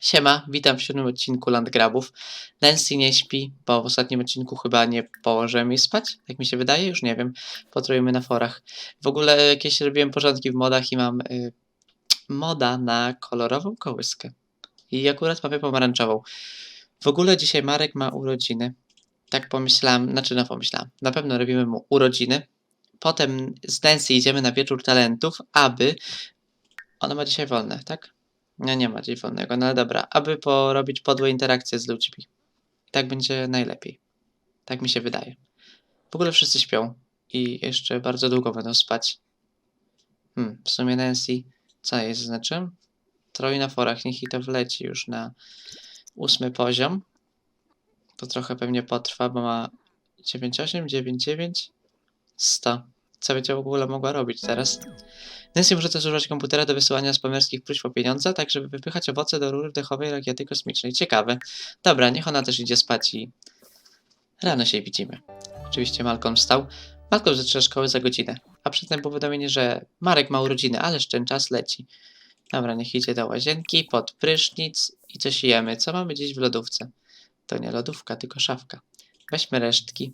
Siema, witam w siódmym odcinku Landgrabów. Nancy nie śpi, bo w ostatnim odcinku chyba nie położyłem jej spać, jak mi się wydaje, już nie wiem. Potrujemy na forach. W ogóle jakieś robiłem porządki w modach i mam y, moda na kolorową kołyskę. I akurat mamy pomarańczową. W ogóle dzisiaj Marek ma urodziny. Tak pomyślałem, znaczy no pomyślałem. Na pewno robimy mu urodziny. Potem z Nancy idziemy na wieczór talentów, aby... Ona ma dzisiaj wolne, tak? No nie ma dziś wolnego, no ale dobra, aby porobić podłe interakcje z ludźmi. Tak będzie najlepiej. Tak mi się wydaje. W ogóle wszyscy śpią i jeszcze bardzo długo będą spać. Hmm, w sumie Nancy, co jej zaznaczyłem? Troi na forach, niech i to wleci już na ósmy poziom. To trochę pewnie potrwa, bo ma 9,8, 9,9, 100. Co będzie w ogóle mogła robić teraz? Nancy może też używać komputera do wysyłania spamerskich próśb o pieniądze, tak żeby wypychać owoce do rury wdechowej rakiety kosmicznej. Ciekawe. Dobra, niech ona też idzie spać i rano się widzimy. Oczywiście Malcolm wstał. Malcolm zaczyna szkoły za godzinę, a przedtem powiadomienie, że Marek ma urodziny, ależ ten czas leci. Dobra, niech idzie do łazienki, pod prysznic i coś jemy. Co mamy dziś w lodówce? To nie lodówka, tylko szafka. Weźmy resztki.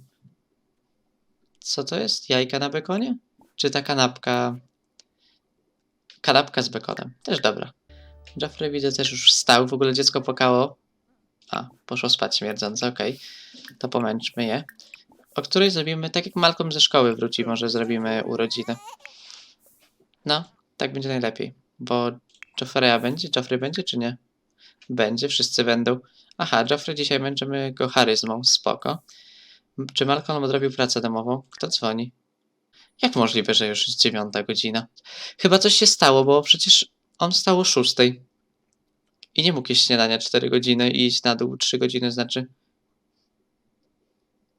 Co to jest? Jajka na bekonie? Czy ta kanapka Kanapka z bekonem. Też dobra. Joffrey widzę też już wstał. W ogóle dziecko płakało. A, poszło spać śmierdzące, okej. To pomęczmy je. O której zrobimy, tak jak Malcolm ze szkoły wróci, może zrobimy urodziny. No, tak będzie najlepiej. Bo Joffreya będzie? Joffrey będzie czy nie? Będzie, wszyscy będą. Aha, Joffrey dzisiaj męczymy go charyzmą, spoko. Czy Malcolm odrobił pracę domową? Kto dzwoni? Jak możliwe, że już jest dziewiąta godzina? Chyba coś się stało, bo przecież on wstał o szóstej. I nie mógł jeść śniadania 4 godziny i iść na dół 3 godziny, znaczy.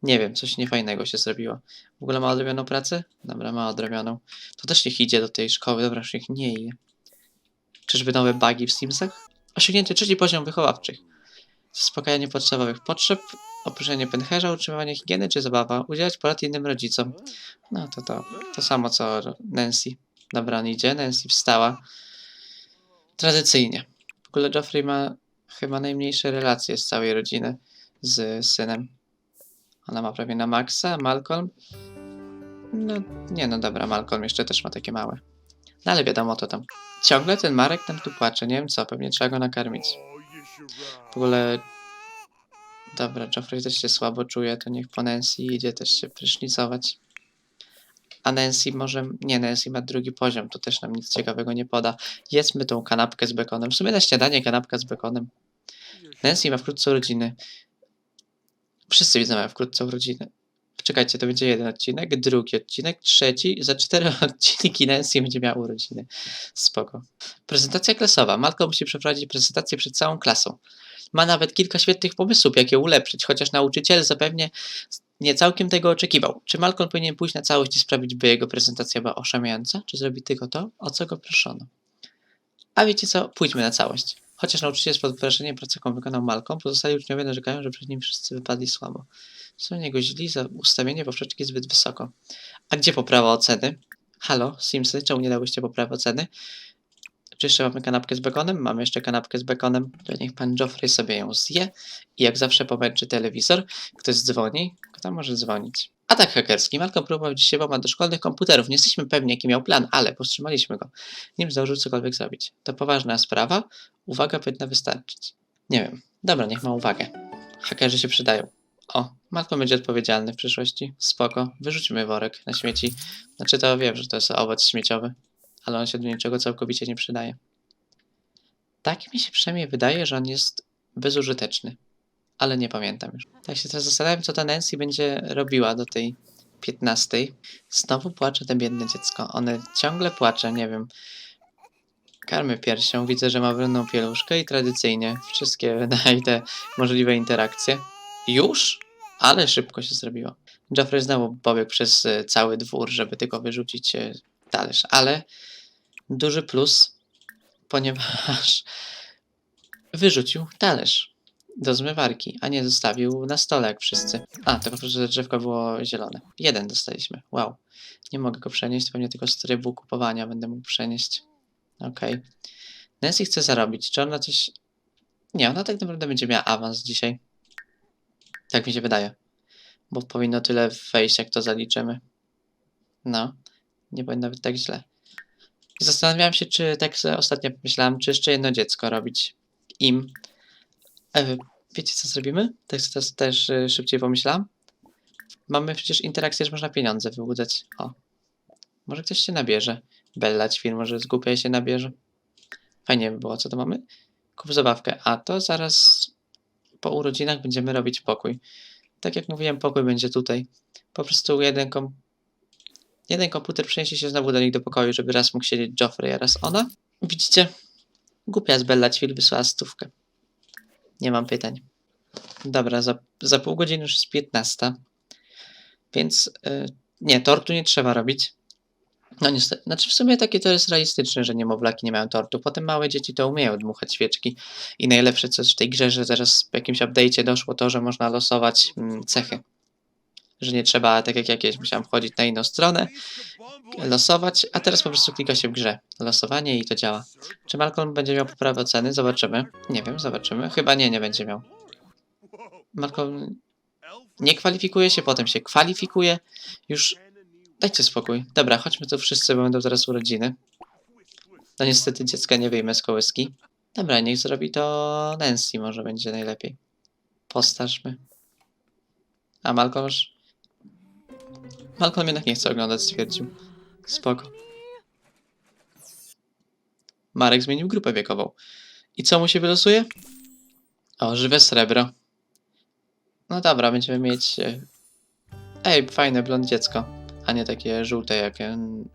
Nie wiem, coś niefajnego się zrobiło. W ogóle ma odrobioną pracę? Dobra, ma odrobioną. To też niech idzie do tej szkoły, dobra, już niech nie idzie. Czyżby nowe bugi w Simsach? Osiągnięcie trzeci poziom wychowawczych. Zaspokajanie podstawowych potrzeb, opuszczenie pęcherza, utrzymywanie higieny czy zabawa, udzielać porad innym rodzicom. No to to, to samo co Nancy. Dobra, on idzie, Nancy wstała. Tradycyjnie. W ogóle Joffrey ma chyba najmniejsze relacje z całej rodziny z synem. Ona ma prawie na maksa, Malcolm. No, nie no dobra, Malcolm jeszcze też ma takie małe. No ale wiadomo to tam. Ciągle ten Marek tam tu płacze, nie wiem co, pewnie trzeba go nakarmić. W ogóle... Dobra, Joffrey też się słabo czuje, to niech po Nancy idzie też się prysznicować. A Nancy może... Nie, Nancy ma drugi poziom, to też nam nic ciekawego nie poda. Jedzmy tą kanapkę z bekonem. W sumie na śniadanie kanapka z bekonem. Nancy ma wkrótce urodziny. Wszyscy widzą mają wkrótce urodziny. Czekajcie, to będzie jeden odcinek, drugi odcinek, trzeci. Za cztery odcinki Nancy będzie miała urodziny. Spoko. Prezentacja klasowa. Malcolm musi przeprowadzić prezentację przed całą klasą. Ma nawet kilka świetnych pomysłów, jak ją ulepszyć, chociaż nauczyciel zapewnie nie całkiem tego oczekiwał. Czy Malcolm powinien pójść na całość i sprawić, by jego prezentacja była oszamiająca, czy zrobi tylko to, o co go proszono? A wiecie co? Pójdźmy na całość. Chociaż nauczyciel jest pod wrażeniem pracy, jaką wykonał Malcolm, pozostali uczniowie narzekają, że przed nim wszyscy wypadli słabo. Są niego źli za ustawienie poprzeczki zbyt wysoko. A gdzie poprawa oceny? Halo, Simsy, czemu nie dałyście poprawy oceny? Czy jeszcze mamy kanapkę z bekonem? Mamy jeszcze kanapkę z bekonem. To niech pan Joffrey sobie ją zje i jak zawsze pomęczy telewizor. Ktoś dzwoni? Kto może dzwonić? Atak hakerski. Malcolm próbował się włamać do szkolnych komputerów. Nie jesteśmy pewni, jaki miał plan, ale powstrzymaliśmy go. Nim zdążył cokolwiek zrobić. To poważna sprawa. Uwaga powinna wystarczyć. Nie wiem. Dobra, niech ma uwagę. Hakerzy się przydają. O, Malcolm będzie odpowiedzialny w przyszłości. Spoko. Wyrzućmy worek na śmieci. Znaczy to wiem, że to jest owoc śmieciowy, ale on się do niczego całkowicie nie przydaje. Tak mi się przynajmniej wydaje, że on jest bezużyteczny. Ale nie pamiętam już. Tak się teraz zastanawiam, co ta Nancy będzie robiła do tej 15. Znowu płacze to biedne dziecko. One ciągle płacze, nie wiem. Karmy piersią, widzę, że ma brudną pieluszkę i tradycyjnie wszystkie wydaje te możliwe interakcje. Już? Ale szybko się zrobiło. Joffrey znowu pobiegł przez cały dwór, żeby tylko wyrzucić e, talerz, ale duży plus, ponieważ wyrzucił talerz do zmywarki, a nie zostawił na stole jak wszyscy. A, tylko że drzewko było zielone. Jeden dostaliśmy. Wow. Nie mogę go przenieść, pewnie tylko z trybu kupowania będę mógł przenieść. Okej. Nancy chce zarobić. Czy ona coś Nie, ona tak naprawdę będzie miała awans dzisiaj. Tak mi się wydaje. Bo powinno tyle wejść, jak to zaliczymy. No, nie powinno być tak źle. I zastanawiałem się, czy tak sobie ostatnio pomyślałem, czy jeszcze jedno dziecko robić im. E, wiecie, co zrobimy? Tak sobie teraz też e, szybciej pomyślałem. Mamy przecież interakcję, że można pieniądze wyłudzać. O. Może ktoś się nabierze. Bella Ćwir może z głupiej się nabierze. Fajnie by było, co to mamy? Kup zabawkę. A to zaraz po urodzinach będziemy robić pokój. Tak jak mówiłem, pokój będzie tutaj. Po prostu jeden, kom... jeden komputer przeniesie się znowu do nich do pokoju, żeby raz mógł siedzieć Joffrey, a raz ona. Widzicie? Głupia z Bella Ćwil wysłała stówkę. Nie mam pytań. Dobra, za, za pół godziny już jest 15. Więc y, nie, tortu nie trzeba robić. No niestety, znaczy w sumie takie to jest realistyczne, że niemowlaki nie mają tortu. Potem małe dzieci to umieją dmuchać świeczki. I najlepsze co jest w tej grze, że teraz w jakimś update'cie doszło to, że można losować mm, cechy. Że nie trzeba, tak jak jakieś, musiałem wchodzić na inną stronę, losować, a teraz po prostu klika się w grze. Losowanie i to działa. Czy Malcolm będzie miał poprawę oceny? Zobaczymy. Nie wiem, zobaczymy. Chyba nie, nie będzie miał. Malcolm nie kwalifikuje się, potem się kwalifikuje. Już dajcie spokój. Dobra, chodźmy tu wszyscy, bo będą teraz urodziny. No niestety dziecka nie wyjmę z kołyski. Dobra, niech zrobi to Nancy, może będzie najlepiej. Postarzmy. A Malcolm już... Malcolm jednak nie chce oglądać, stwierdził. Spoko. Marek zmienił grupę wiekową. I co mu się wylosuje? O, żywe srebro. No dobra, będziemy mieć... e, Ej, fajne blond dziecko. A nie takie żółte jak em,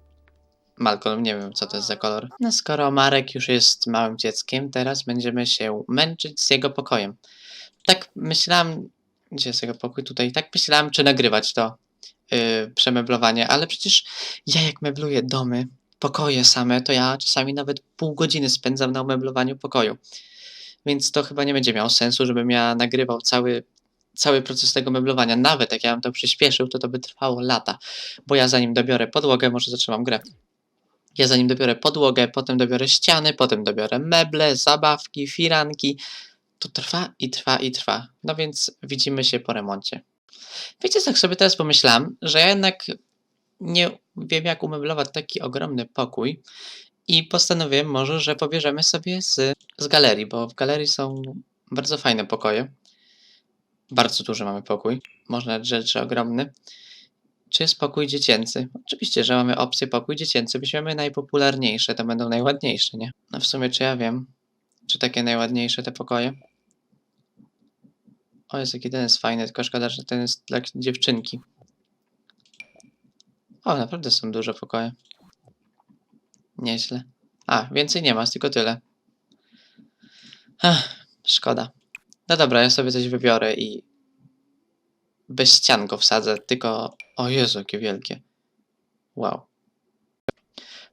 Malcolm, nie wiem co to jest za kolor. No skoro Marek już jest małym dzieckiem, teraz będziemy się męczyć z jego pokojem. Tak myślałem... Gdzie jest jego pokój? Tutaj. Tak myślałem, czy nagrywać to yy, przemeblowanie, ale przecież ja jak mebluję domy, pokoje same, to ja czasami nawet pół godziny spędzam na umeblowaniu pokoju. Więc to chyba nie będzie miało sensu, żebym ja nagrywał cały, cały proces tego meblowania. Nawet jak ja bym to przyspieszył, to to by trwało lata. Bo ja zanim dobiorę podłogę, może zatrzymam grę. Ja zanim dobiorę podłogę, potem dobiorę ściany, potem dobiorę meble, zabawki, firanki. To trwa i trwa i trwa. No więc widzimy się po remoncie. Wiecie, tak sobie teraz pomyślałem, że ja jednak nie wiem, jak umeblować taki ogromny pokój i postanowiłem może, że pobierzemy sobie z, z galerii, bo w galerii są bardzo fajne pokoje. Bardzo duży mamy pokój. Można rzecz, że ogromny. Czy jest pokój dziecięcy? Oczywiście, że mamy opcję pokój dziecięcy. Weźmiemy najpopularniejsze, to będą najładniejsze, nie? No w sumie, czy ja wiem, czy takie najładniejsze te pokoje? O, jest jaki ten jest fajny, tylko szkoda, że ten jest dla dziewczynki. O, naprawdę są duże pokoje. Nieźle. A, więcej nie ma, tylko tyle. Ach, szkoda. No dobra, ja sobie coś wybiorę i bez ścian go wsadzę, tylko... O Jezu, jakie wielkie. Wow.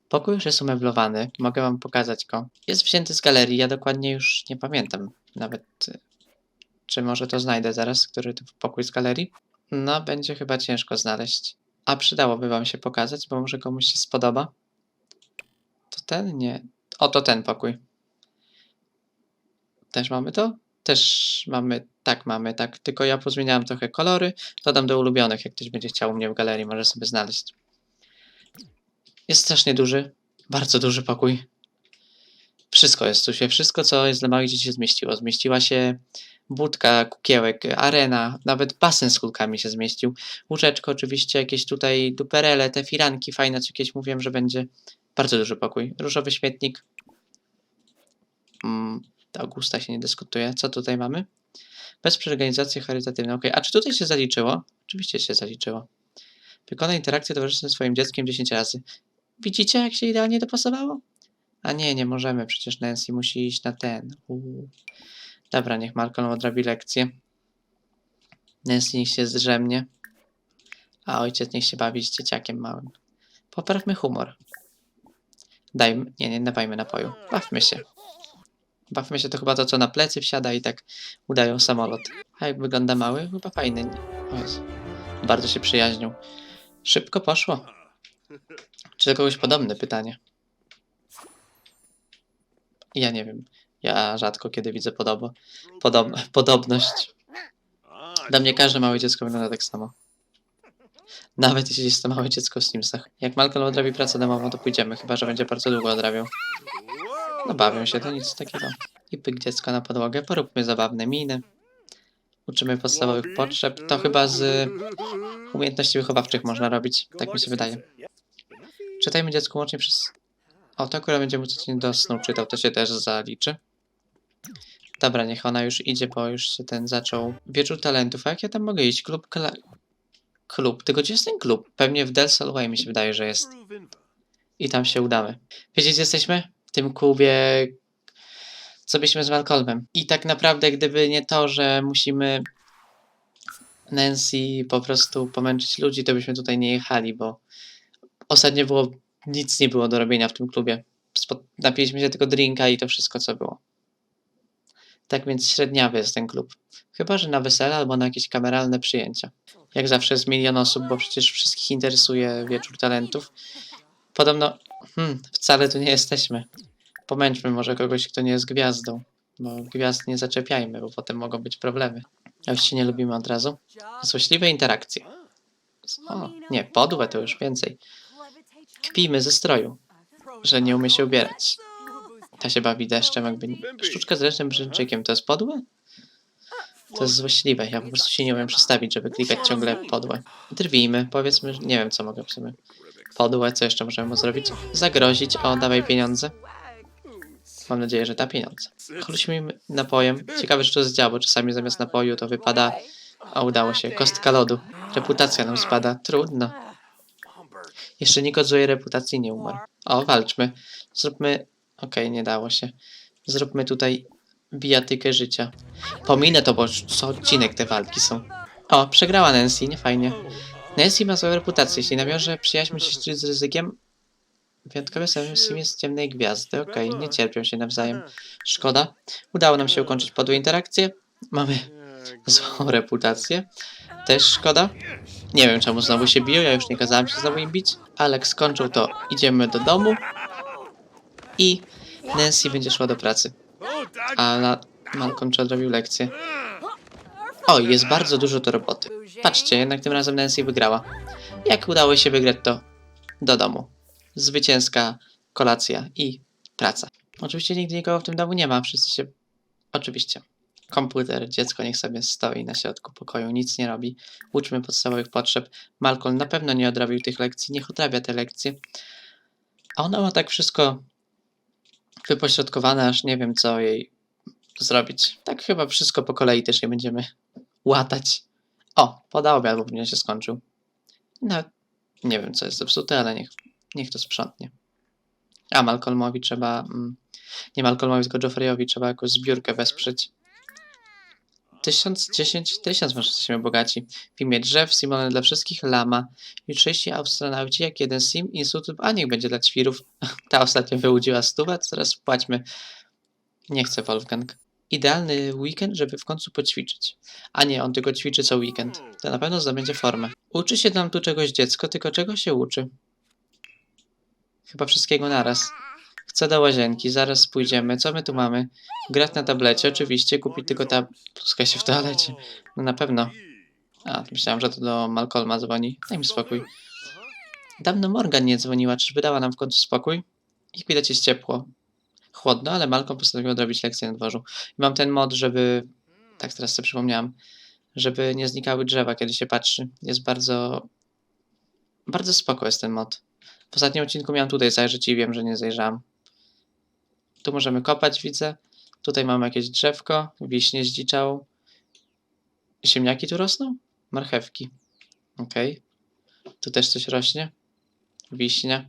Pokój już jest umeblowany, mogę wam pokazać go. Jest wzięty z galerii, ja dokładnie już nie pamiętam nawet, czy może to znajdę zaraz, który to pokój z galerii. No, będzie chyba ciężko znaleźć. A przydałoby wam się pokazać, bo może komuś się spodoba. To ten? Nie. O, to ten pokój. Też mamy to? Też mamy, tak mamy, tak. Tylko ja pozmieniałem trochę kolory. Dodam do ulubionych, jak ktoś będzie chciał u mnie w galerii, może sobie znaleźć. Jest strasznie duży. Bardzo duży pokój. Wszystko jest tu się, wszystko co jest dla małych dzieci zmieściło. Zmieściła się budka, kukiełek, arena, nawet basen z kulkami się zmieścił. Łóżeczko oczywiście, jakieś tutaj duperele, te firanki fajne, co jakieś mówiłem, że będzie. Bardzo duży pokój. Różowy śmietnik. Mm, ta Augusta się nie dyskutuje. Co tutaj mamy? Bez organizacji charytatywnej. Ok, a czy tutaj się zaliczyło? Oczywiście się zaliczyło. Wykonaj interakcję towarzyszącą ze swoim dzieckiem 10 razy. Widzicie, jak się idealnie dopasowało? A nie, nie możemy, przecież Nancy musi iść na ten. Uuu. Dobra, niech Malcolm odrobi lekcję. Nancy niech się zdrzemnie. A ojciec niech się bawi z dzieciakiem małym. Poprawmy humor. Dajmy, nie, nie dawajmy napoju. Bawmy się. Bawmy się to chyba to, co na plecy wsiada i tak udają samolot. A jak wygląda mały? Chyba fajny. Bardzo się przyjaźnią. Szybko poszło. Czy do kogoś podobne pytanie? Ja nie wiem. Ja rzadko kiedy widzę podobo, podob, podobność. Dla mnie każde małe dziecko wygląda tak samo. Nawet jeśli jest to małe dziecko w Simsach. Jak Malcolm odrabi pracę domową, to pójdziemy, chyba że będzie bardzo długo odrabiał. No bawią się, to nic takiego. I pyk dziecko na podłogę, poróbmy zabawne miny. Uczymy podstawowych potrzeb. To chyba z umiejętności wychowawczych można robić, tak mi się wydaje. Czytajmy dziecku łącznie przez... O, to akurat będzie mu codziennie do snu czytał, to się też zaliczy. Dobra, niech ona już idzie, bo już się ten zaczął. Wieczór talentów, a jak ja tam mogę iść? Klub kla... Klub, tylko gdzie jest ten klub? Pewnie w Del Sol Way mi się wydaje, że jest. I tam się udamy. Wiecie, gdzie jesteśmy? W tym klubie, co byliśmy z Malcolmem. I tak naprawdę, gdyby nie to, że musimy Nancy po prostu pomęczyć ludzi, to byśmy tutaj nie jechali, bo ostatnio było, nic nie było do robienia w tym klubie. Spo- Napiliśmy się tylko drinka i to wszystko, co było. Tak więc średniawy jest ten klub. Chyba, że na wesele albo na jakieś kameralne przyjęcia. Jak zawsze jest milion osób, bo przecież wszystkich interesuje wieczór talentów. Podobno, hmm, wcale tu nie jesteśmy. Pomęczmy może kogoś, kto nie jest gwiazdą. Bo gwiazd nie zaczepiajmy, bo potem mogą być problemy. A już się nie lubimy od razu. Złośliwe interakcje. O, nie, podłe to już więcej. Kpimy ze stroju, że nie umie się ubierać. Ta się bawi deszczem, jakby sztuczka z ręcznym brzęczykiem. To jest podłe? To jest złośliwe. Ja po prostu się nie umiem przestawić, żeby klikać ciągle podłe. Drwijmy, powiedzmy, że nie wiem co mogę w sumie. Podłe, co jeszcze możemy mu zrobić? Zagrozić, o dawaj pieniądze. Mam nadzieję, że da pieniądze. Chlusimy im napojem. Ciekawe, czy to zdziała, bo czasami zamiast napoju to wypada... A udało się. Kostka lodu. Reputacja nam spada. Trudno. Jeszcze nikt od złej reputacji nie umarł. O, walczmy. Zróbmy... Okej, nie dało się. Zróbmy tutaj bijatykę życia. Pominę to, bo co odcinek te walki są. O, przegrała Nancy, nie fajnie. Nancy ma swoją reputację. Jeśli nawiąże przyjaźń się z ryzykiem, wyjątkowy samym jest ciemnej gwiazdy. Okej, nie cierpią się nawzajem. Szkoda. Udało nam się ukończyć podłe interakcje. Mamy złą reputację. Też szkoda. Nie wiem czemu znowu się biją, ja już nie kazałem się znowu im bić. Alex skończył to, idziemy do domu. I Nancy będzie szła do pracy. A Malcolm czy odrobił lekcję. O, jest bardzo dużo do roboty. Patrzcie, jednak tym razem Nancy wygrała. Jak udało się wygrać to do domu. Zwycięska kolacja i praca. Oczywiście nigdy nikogo w tym domu nie ma, wszyscy się... Oczywiście. Komputer, dziecko niech sobie stoi na środku pokoju, nic nie robi. Uczmy podstawowych potrzeb. Malcolm na pewno nie odrabił tych lekcji, niech odrabia te lekcje. A ona ma tak wszystko wypośrodkowane, aż nie wiem co jej zrobić. Tak chyba wszystko po kolei też nie będziemy łatać. O, poda obiad, bo powinien się skończył. No, nie wiem co jest zepsute, ale niech, niech to sprzątnie. A Malcolmowi trzeba... Mm, nie Malcolmowi, tylko Joffreyowi trzeba jakąś zbiórkę wesprzeć. Tysiąc, dziesięć tysiąc może jesteśmy bogaci. W imię drzew, Simone dla wszystkich, lama. Jutrzejsi astronauci, jak jeden sim, instytut, a niech będzie dla ćwirów. Ta ostatnio wyłudziła stówę, teraz płaćmy. Nie chcę Wolfgang. Idealny weekend, żeby w końcu poćwiczyć. A nie, on tylko ćwiczy co weekend. To na pewno zdobędzie formę. Uczy się nam tu czegoś dziecko, tylko czego się uczy? Chyba wszystkiego naraz. Chcę do łazienki, zaraz pójdziemy. Co my tu mamy? Grać na tablecie, oczywiście. Kupić tylko ta... Pluska się w toalecie. No na pewno. A, myślałem, że to do Malcolma dzwoni. Daj mi spokój. Dawno Morgan nie dzwoniła. Czyżby dała nam w końcu spokój? Jak widać jest ciepło. Chłodno, ale Malcolm postanowił odrobić lekcję na dworzu. I mam ten mod, żeby... Tak teraz sobie przypomniałam. Żeby nie znikały drzewa, kiedy się patrzy. Jest bardzo... Bardzo spoko jest ten mod. W ostatnim odcinku miałem tutaj zajrzeć i wiem, że nie zajrzałam. Tu możemy kopać, widzę. Tutaj mamy jakieś drzewko, wiśnie zdziczał. Ziemniaki tu rosną? Marchewki. Okej. Tu też coś rośnie. Wiśnia.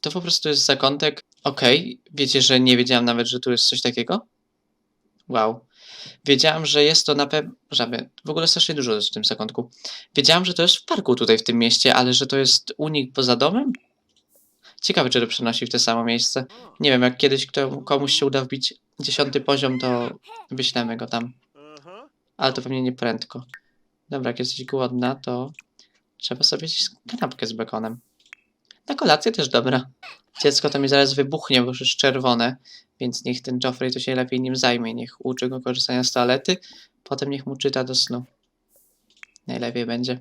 To po prostu jest zakątek. Okej. Wiecie, że nie wiedziałam nawet, że tu jest coś takiego? Wow. Wiedziałam, że jest to na pewno... Żaby. W ogóle strasznie dużo jest w tym zakątku. Wiedziałam, że to jest w parku tutaj w tym mieście, ale że to jest unik poza domem? Ciekawe, czy to przenosi w to samo miejsce. Nie wiem, jak kiedyś kto, komuś się uda wbić dziesiąty poziom, to wyślemy go tam. Ale to pewnie nie prędko. Dobra, jak jesteś głodna, to trzeba sobie zjeść kanapkę z bekonem. Na kolację też dobra. Dziecko to mi zaraz wybuchnie, bo już jest czerwone, więc niech ten Joffrey to się lepiej nim zajmie. Niech uczy go korzystania z toalety, potem niech mu czyta do snu. Najlepiej będzie.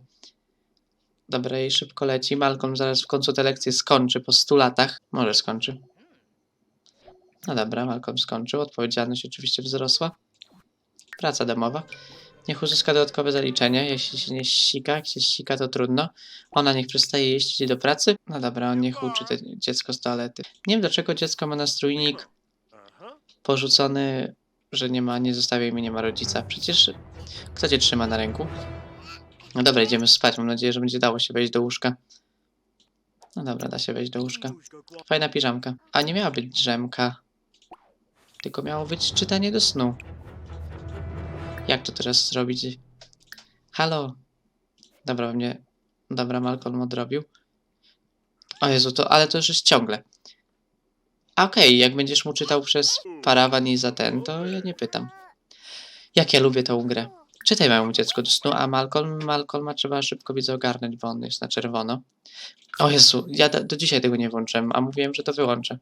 Dobra, i szybko leci. Malcolm zaraz w końcu te lekcje skończy po 100 latach. Może skończy. No dobra, Malcolm skończył. Odpowiedzialność oczywiście wzrosła. Praca domowa. Niech uzyska dodatkowe zaliczenie, jeśli się nie ściga. Jak się ściga, to trudno. Ona niech przestaje jeździć do pracy. No dobra, on niech uczy te dziecko z toalety. Nie wiem, dlaczego dziecko ma nastrójnik porzucony, że nie ma, nie zostawia mi, nie ma rodzica. Przecież kto cię trzyma na ręku? No dobra, idziemy spać. Mam nadzieję, że będzie dało się wejść do łóżka. No dobra, da się wejść do łóżka. Fajna piżamka. A nie miała być drzemka. Tylko miało być czytanie do snu. Jak to teraz zrobić? Halo? Dobra, mnie... Dobra, Malcolm odrobił. O Jezu, to... Ale to już jest ciągle. Okej, jak będziesz mu czytał przez parawan i za ten, to ja nie pytam. Jak ja lubię tą grę. Czytaj małemu dziecku do snu, a Malcolm, Malcolma trzeba szybko widzę ogarnąć, bo on jest na czerwono. O Jezu, ja do, do dzisiaj tego nie włączyłem, a mówiłem, że to wyłączę.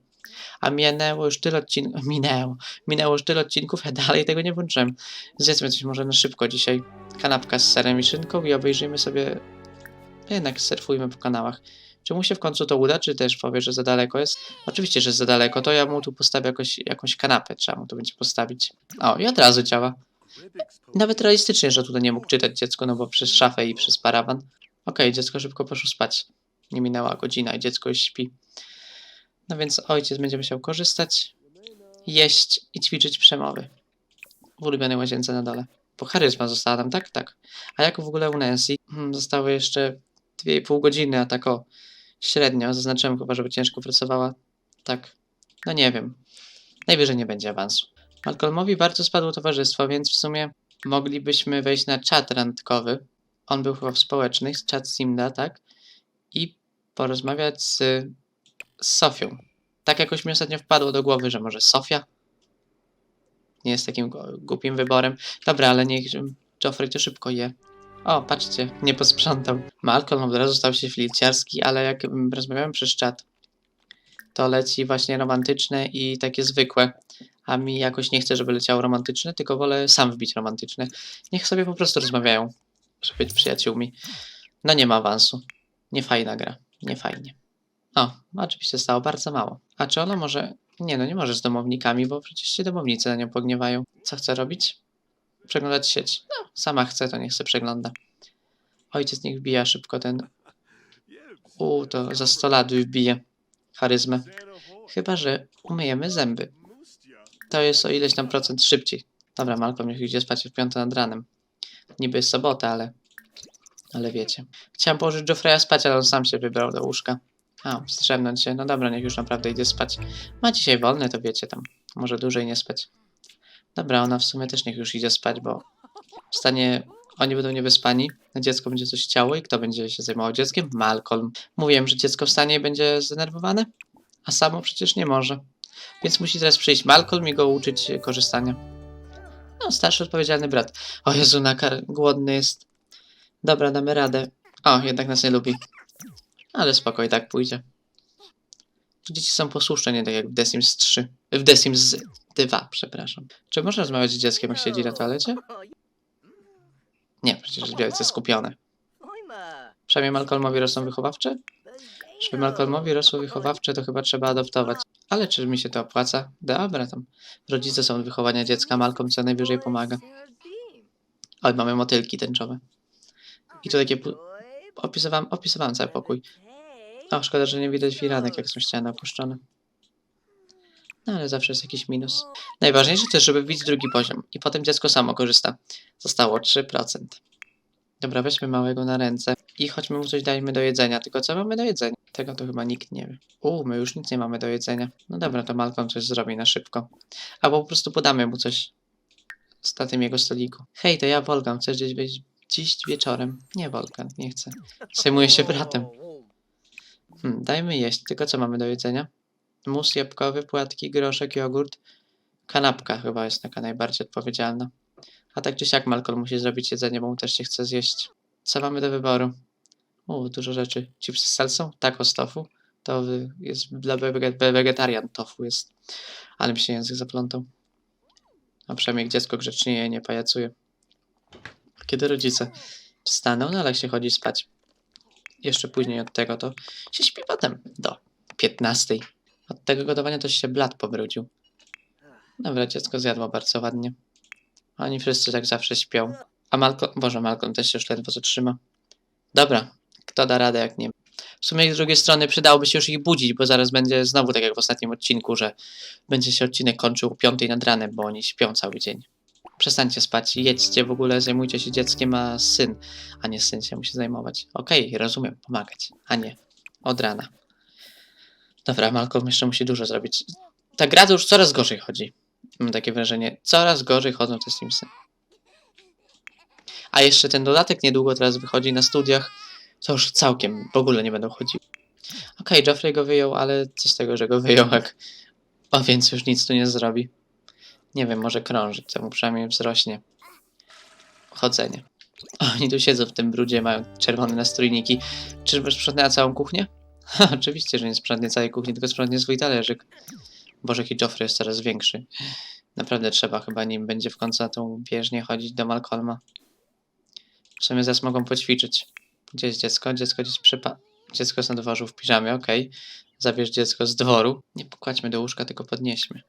A minęło już tyle odcinków, minęło, minęło już tyle odcinków, ja dalej tego nie włączyłem. Zjedzmy coś może na szybko dzisiaj. Kanapka z serem i szynką i obejrzyjmy sobie, jednak surfujmy po kanałach. Czy mu się w końcu to uda, czy też powie, że za daleko jest? Oczywiście, że za daleko, to ja mu tu postawię jakoś, jakąś kanapę, trzeba mu tu będzie postawić. O, i od razu działa. Nawet realistycznie, że tutaj nie mógł czytać dziecko, no bo przez szafę i przez parawan. Okej, dziecko szybko poszło spać. Nie minęła godzina i dziecko już śpi. No więc ojciec będzie musiał korzystać, jeść i ćwiczyć przemowy. W ulubionej łazience na dole. Bo charyzma została tam, tak? Tak. A jak w ogóle u Nancy? Hmm, zostały jeszcze 2,5 godziny, a tak o średnio. Zaznaczyłem chyba, żeby ciężko pracowała. Tak. No nie wiem. Najwyżej nie będzie awansu. Malcolmowi bardzo spadło towarzystwo, więc w sumie moglibyśmy wejść na czat randkowy. On był chyba w społecznych, czat Simda, tak? I porozmawiać z, z Sofią. Tak jakoś mi ostatnio wpadło do głowy, że może Sofia nie jest takim głupim wyborem. Dobra, ale niech Joffrey to szybko je. O, patrzcie, nie posprzątał. Malcolm od razu stał się flicjarski, ale jak rozmawiałem przez czat, to leci właśnie romantyczne i takie zwykłe. A mi jakoś nie chcę, żeby leciało romantyczne, tylko wolę sam wbić romantyczne. Niech sobie po prostu rozmawiają, żeby być przyjaciółmi. No nie ma awansu. Nie fajna gra. Nie fajnie. O, oczywiście stało bardzo mało. A czy ona może... Nie no, nie może z domownikami, bo przecież się domownicy na nią pogniewają. Co chce robić? Przeglądać sieć. No, sama chce, to niech se przegląda. Ojciec niech wbija szybko ten... U, to za 100 lat wbije charyzmę. Chyba, że umyjemy zęby. To jest o ileś tam procent szybciej. Dobra, Malcolm niech idzie spać w piątę nad ranem. Niby jest sobota, ale... Ale wiecie. Chciałem położyć Joffreya spać, ale on sam się wybrał do łóżka. A, strzemnąć się. No dobra, niech już naprawdę idzie spać. Ma dzisiaj wolne, to wiecie tam. Może dłużej nie spać. Dobra, ona w sumie też niech już idzie spać, bo wstanie... Oni będą niewyspani, dziecko będzie coś chciało i kto będzie się zajmował dzieckiem? Malcolm. Mówiłem, że dziecko wstanie i będzie zdenerwowane, a samo przecież nie może. Więc musi teraz przyjść Malcolm i go uczyć korzystania. No, starszy, odpowiedzialny brat. O Jezu, nakar głodny jest. Dobra, damy radę. O, jednak nas nie lubi. Ale spoko, i tak pójdzie. Dzieci są posłuszne, nie tak jak w The Sims 3. W The Sims 2, przepraszam. Czy można rozmawiać z dzieckiem, jak siedzi na toalecie? Nie, przecież jest wielce skupione. Przynajmniej Malcolmowi rosną wychowawcze? Żeby Malcolmowi rosło wychowawcze, to chyba trzeba adoptować. Ale czy mi się to opłaca? Dobra, tam. Rodzice są od wychowania dziecka, Malcolm co najwyżej pomaga. Oj, mamy motylki tęczowe. I tu takie... Opisywałem, opisywałem cały pokój. O, szkoda, że nie widać firanek, jak są ściany opuszczone. No, ale zawsze jest jakiś minus. Najważniejsze to jest, żeby wbić drugi poziom. I potem dziecko samo korzysta. Zostało 3%. Dobra, weźmy małego na ręce i chodźmy mu coś dajmy do jedzenia. Tylko co mamy do jedzenia? Tego to chyba nikt nie wie. U, my już nic nie mamy do jedzenia. No dobra, to Malcolm coś zrobi na szybko. Albo po prostu podamy mu coś z na tym jego stoliku. Hej, to ja Wolgan, chcesz gdzieś wyjść dziś wieczorem? Nie, Wolgan, nie chcę. Zajmuję się bratem. Hmm, dajmy jeść, tylko co mamy do jedzenia? Mus jabłkowy, płatki, groszek, jogurt. Kanapka chyba jest taka najbardziej odpowiedzialna. A tak czy siak Malcolm musi zrobić jedzenie, bo mu też się chce zjeść. Co mamy do wyboru? U, dużo rzeczy. Chipsy z salsą? Taco z tofu? To jest dla wege- wegetarian tofu jest. Ale mi się język zaplątał. A przynajmniej dziecko grzecznie nie pajacuje. Kiedy rodzice wstaną, no ale się chodzi spać. Jeszcze później od tego to się śpi potem do 15. Od tego gotowania to się blat pobrudził. Dobra, dziecko zjadło bardzo ładnie. Oni wszyscy tak zawsze śpią. A Malcolm, Boże, Malcolm też się już ledwo zatrzyma. Dobra, kto da radę jak nie w sumie z drugiej strony przydałoby się już ich budzić, bo zaraz będzie znowu tak jak w ostatnim odcinku, że będzie się odcinek kończył o 5 nad ranem, bo oni śpią cały dzień. Przestańcie spać, jedźcie w ogóle, zajmujcie się dzieckiem, a syn, a nie syn się musi zajmować. Okej, rozumiem, pomagać, a nie od rana. Dobra, Malcolm jeszcze musi dużo zrobić. Ta gra to już coraz gorzej chodzi. Mam takie wrażenie, coraz gorzej chodzą te Simsy. A jeszcze ten dodatek niedługo teraz wychodzi na studiach, to już całkiem w ogóle nie będą chodziły. Okej, Joffrey go wyjął, ale co z tego, że go wyjął, jak a więc już nic tu nie zrobi. Nie wiem, może krążyć, to mu przynajmniej wzrośnie chodzenie. Oni tu siedzą w tym brudzie, mają czerwone nastrójniki. Czyżby sprzątnęła całą kuchnię? Ha, oczywiście, że nie sprzątnie całej kuchni, tylko sprzątnie swój talerzyk. Boże, jaki Joffrey jest coraz większy. Naprawdę trzeba chyba nim będzie w końcu na tą bieżnię chodzić do Malcolma. W sumie zaraz mogą poćwiczyć. Gdzie jest dziecko? Dziecko gdzieś przypa... Dziecko jest na dworzu w piżamie, okej. Zabierz dziecko z dworu. Nie pokładźmy do łóżka, tylko podnieśmy.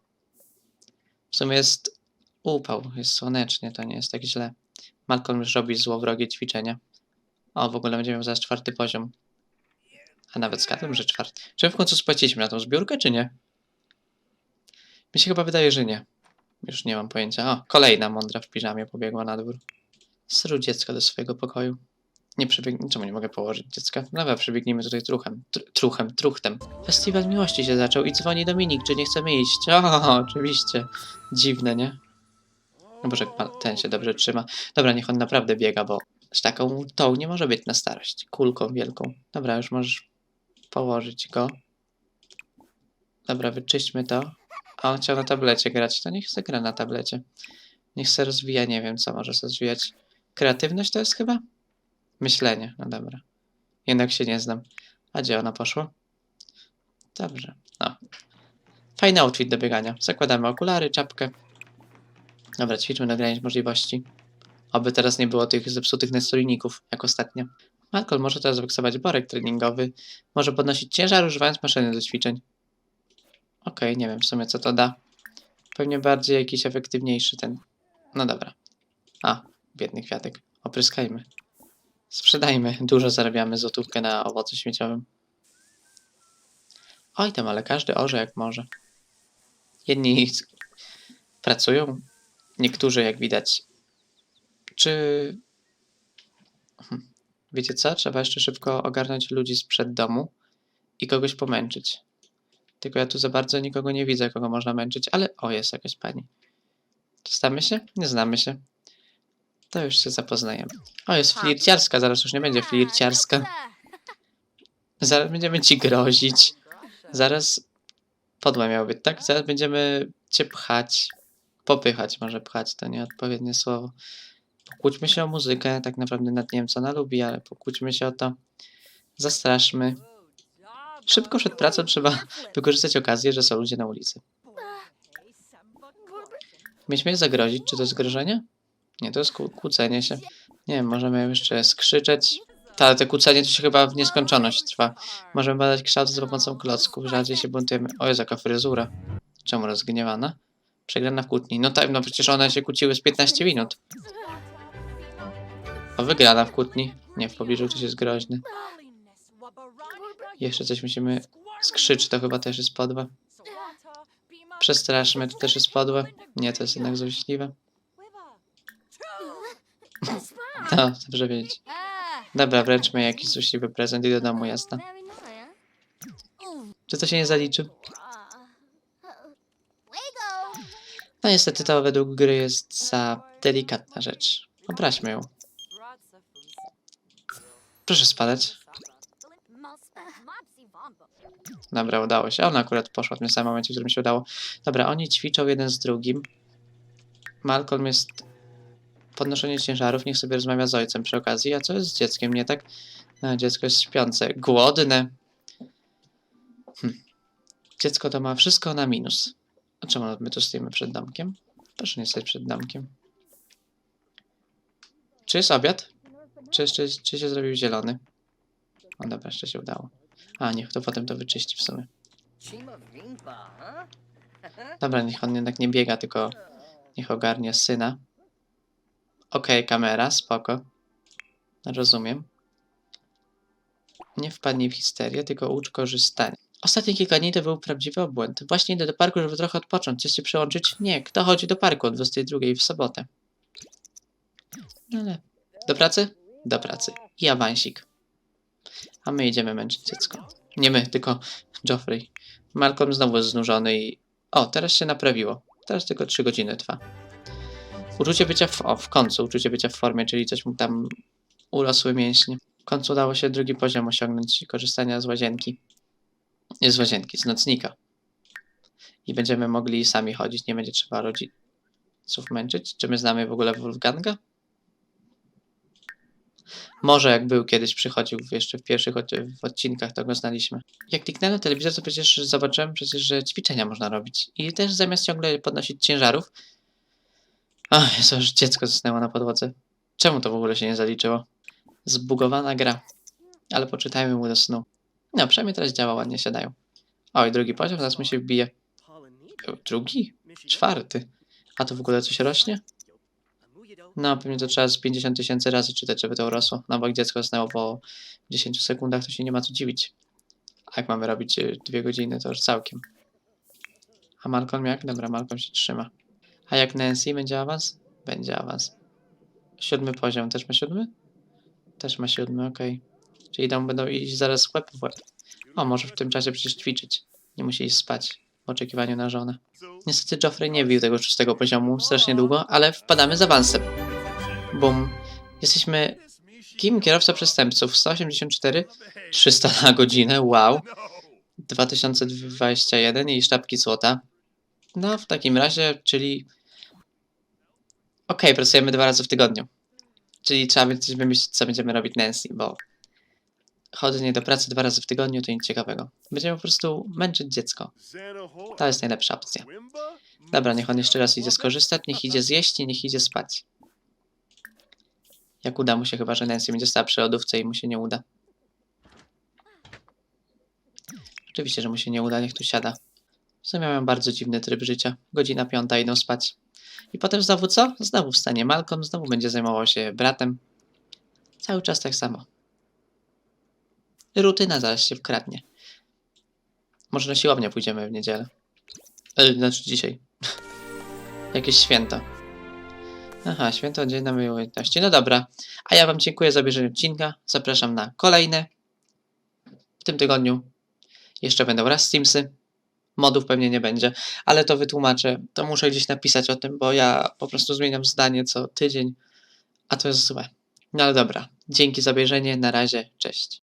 W sumie jest upał, jest słonecznie, to nie jest tak źle. Malcolm już robi złowrogie ćwiczenia. O, w ogóle będzie miał zaraz czwarty poziom. A nawet zgadłem, że czwarty. Czy w końcu spłaciliśmy na tą zbiórkę, czy nie? Mi się chyba wydaje, że nie. Już nie mam pojęcia. O, kolejna mądra w piżamie pobiegła na dwór. Zrób dziecko do swojego pokoju. Nie przebieg... Czemu nie mogę położyć dziecka? Dobra, przebiegnijmy tutaj truchem. Tr truchem, truchtem. Festiwal miłości się zaczął i dzwoni Dominik, czy nie chcemy iść. O, oczywiście. Dziwne, nie? No boże, ten się dobrze trzyma. Dobra, niech on naprawdę biega, bo z taką tą nie może być na starość. Kulką wielką. Dobra, już możesz położyć go. Dobra, wyczyśćmy to. A on chciał na tablecie grać, to niech se gra na tablecie. Niech se rozwija, nie wiem co może se rozwijać. Kreatywność to jest chyba? Myślenie, no dobra. Jednak się nie znam. A gdzie ona poszła? Dobrze. O. Fajny outfit do biegania. Zakładamy okulary, czapkę. Dobra, ćwiczmy do granic możliwości. Oby teraz nie było tych zepsutych nastrójników, jak ostatnio. Malcolm może teraz wyksować borek treningowy. Może podnosić ciężar używając maszyny do ćwiczeń. Okej, nie wiem w sumie co to da. Pewnie bardziej jakiś efektywniejszy ten. No dobra. A, biedny kwiatek. Opryskajmy. Sprzedajmy. Dużo zarabiamy złotówkę na owocu śmieciowym. Oj tam, ale każdy orze jak może. Jedni pracują, niektórzy jak widać. Czy... Hm. Wiecie co? Trzeba jeszcze szybko ogarnąć ludzi sprzed domu i kogoś pomęczyć. Tylko ja tu za bardzo nikogo nie widzę, kogo można męczyć, ale o, jest jakaś pani. Czy znamy się? Nie znamy się. To już się zapoznajemy. O, jest flirciarska, zaraz już nie będzie flirciarska. Zaraz będziemy ci grozić. Zaraz podłe miało być, tak? Zaraz będziemy cię pchać. Popychać, może pchać, to nieodpowiednie słowo. Pokłóćmy się o muzykę, tak naprawdę nawet nie wiem co ona lubi, ale pokłóćmy się o to. Zastraszmy. Szybko przed pracą trzeba wykorzystać okazję, że są ludzie na ulicy. Mieliśmy je zagrozić, czy to jest grożenie? Nie, to jest kłó- kłócenie się. Nie wiem, możemy jeszcze skrzyczeć. Ta, te kłócenie to się chyba w nieskończoność trwa. Możemy badać kształt za pomocą klocków, rzadziej się buntujemy. O, jest jaka fryzura. Czemu rozgniewana? Przegrana w kłótni. No tak, no przecież one się kłóciły z 15 minut. O, wygrana w kłótni. Nie, w pobliżu ktoś jest groźny. Jeszcze coś musimy... Skrzycz, to chyba też jest podłe. Przestraszmy, to też jest podłe. Nie, to jest jednak złośliwe. No, dobrze wiedzieć. Dobra, wręczmy jakiś złośliwy prezent i do domu, jasne. Czy to się nie zaliczy? No niestety to według gry jest za delikatna rzecz. Obraźmy ją. Proszę spadać. Dobra, udało się. Ona akurat poszła w tym samym momencie, w którym się udało. Dobra, oni ćwiczą jeden z drugim. Malcolm jest podnoszenie ciężarów, niech sobie rozmawia z ojcem przy okazji. A co jest z dzieckiem, nie tak? No, dziecko jest śpiące. Głodne. Hm. Dziecko to ma wszystko na minus. A czemu my tu stoimy przed domkiem? Proszę nie stać przed domkiem. Czy jest obiad? Czy jeszcze czy się zrobił zielony? O dobra, jeszcze się udało. A, niech to potem to wyczyści w sumie. Dobra, niech on jednak nie biega, tylko niech ogarnie syna. Okej, kamera, spoko. Rozumiem. Nie wpadnij w histerię, tylko ucz korzystania. Ostatnie kilka dni to był prawdziwy obłęd. Właśnie idę do parku, żeby trochę odpocząć. Chcesz się przyłączyć? Nie. Kto chodzi do parku o 22 w sobotę? No ale... Do pracy? Do pracy. I awansik. A my idziemy męczyć dziecko. Nie my, tylko Joffrey. Malcolm znowu jest znużony i... O, teraz się naprawiło. Teraz tylko 3 godziny trwa. Uczucie bycia w... O, w końcu uczucie bycia w formie, czyli coś mu tam urosły mięśnie. W końcu udało się drugi poziom osiągnąć korzystania z łazienki. Nie z łazienki, z nocnika. I będziemy mogli sami chodzić, nie będzie trzeba rodziców męczyć. Czy my znamy w ogóle Wolfganga? Może jak był kiedyś, przychodził jeszcze w pierwszych odcinkach, to go znaliśmy. Jak kliknąłem na telewizor, to przecież zobaczyłem przecież, że ćwiczenia można robić. I też zamiast ciągle podnosić ciężarów... Ach, Jezu, już dziecko zasnęło na podłodze. Czemu to w ogóle się nie zaliczyło? Zbugowana gra. Ale poczytajmy mu do snu. No, przynajmniej teraz działa, ładnie siadają. Oj, drugi poziom, zaraz mi się wbije. Drugi? Czwarty. A to w ogóle coś rośnie? No, pewnie to trzeba z 50 tysięcy razy czytać, żeby to urosło. No bo jak dziecko zasnęło po 10 sekundach, to się nie ma co dziwić. A jak mamy robić e, dwie godziny, to już całkiem. A Malcolm jak? Dobra, Malcolm się trzyma. A jak Nancy będzie awans? Będzie awans. Siódmy poziom, też ma siódmy? Też ma siódmy, okej. Czyli tam będą iść zaraz w łeb w łeb. O, może w tym czasie przecież ćwiczyć. Nie musi iść spać w oczekiwaniu na żonę. Niestety Joffrey nie wbił tego szóstego poziomu strasznie długo, ale wpadamy z awansem. Bum. Jesteśmy kim? Kierowca przestępców. 184, 300 na godzinę, wow. 2021 i sztabki złota. No, w takim razie, czyli... Okej, pracujemy dwa razy w tygodniu. Czyli trzeba będzie wymyślić, co będziemy robić Nancy, bo chodzenie do pracy dwa razy w tygodniu to nic ciekawego. Będziemy po prostu męczyć dziecko. To jest najlepsza opcja. Dobra, niech on jeszcze raz idzie skorzystać, niech idzie zjeść i niech idzie spać. Jak uda mu się, chyba że Nancy będzie stała przy lodówce i mu się nie uda. Oczywiście, że mu się nie uda, niech tu siada. W sumie miałem bardzo dziwny tryb życia. Godzina piąta, idą spać. I potem znowu co? Znowu wstanie Malcolm, znowu będzie zajmował się bratem. Cały czas tak samo. Rutyna zaraz się wkradnie. Może na siłownię pójdziemy w niedzielę. E, znaczy dzisiaj. Jakieś święto. Aha, święto Dzień Nowej Umiejętności. No dobra. A ja Wam dziękuję za obejrzenie odcinka. Zapraszam na kolejne. W tym tygodniu jeszcze będą raz Simsy. Modów pewnie nie będzie, ale to wytłumaczę. To muszę gdzieś napisać o tym, bo ja po prostu zmieniam zdanie co tydzień, a to jest złe. No ale dobra. Dzięki za obejrzenie. Na razie. Cześć.